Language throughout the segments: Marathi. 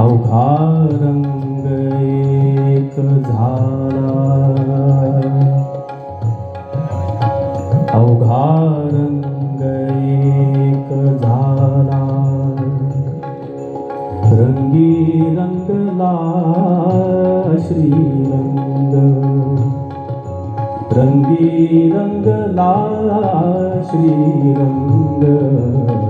अवघा रंग एक झाला अवघा रंग एक झाला रंगी रंगला श्रीरंग. रंगी रंगला श्रीरंग.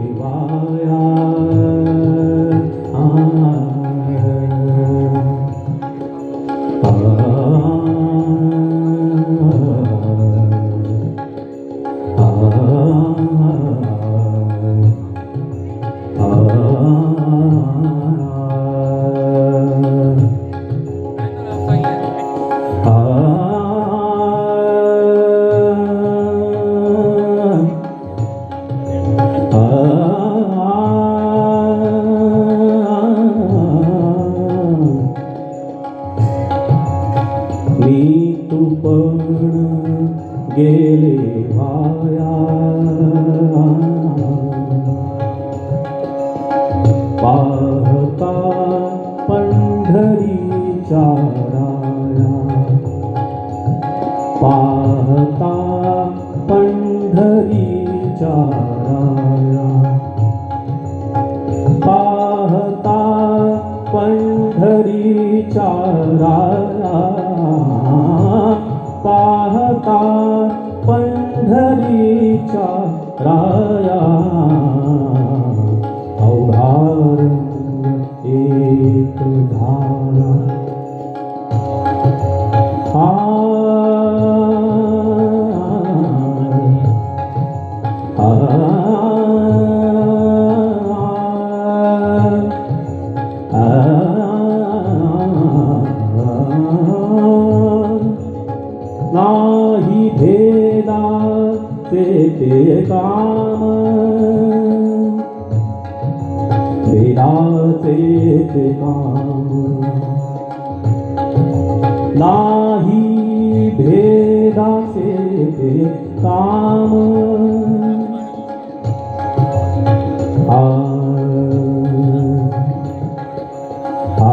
पाहता पंढरीच्या राया पाहता पंढरीच्या ते काम भेदाचे ते काम नाही भेदाचे ते काम आ, आ,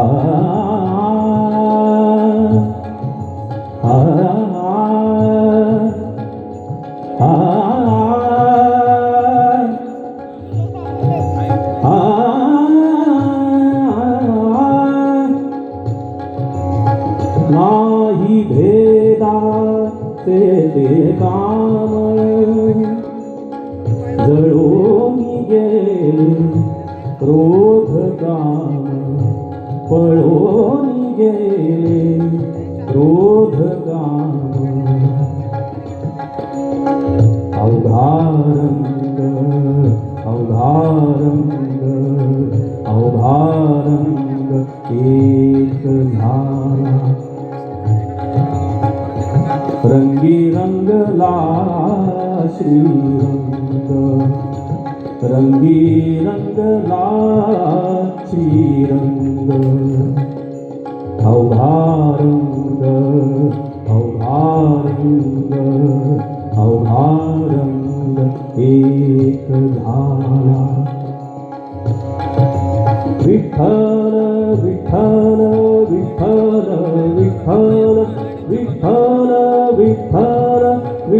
आ, आ, आ, नाही भेदा ते ते काम जळून गेले क्रोध काम पळून गेले क्रोध काम अवधारण श्रीरंग रंगी रंग रंगला श्रीरंग अवभारंग अवभारंग अवभारंग एक झाला। विठ्ठल विठ्ठल विठ्ठल विठ्ठल विठ्ठल विठ्ठल।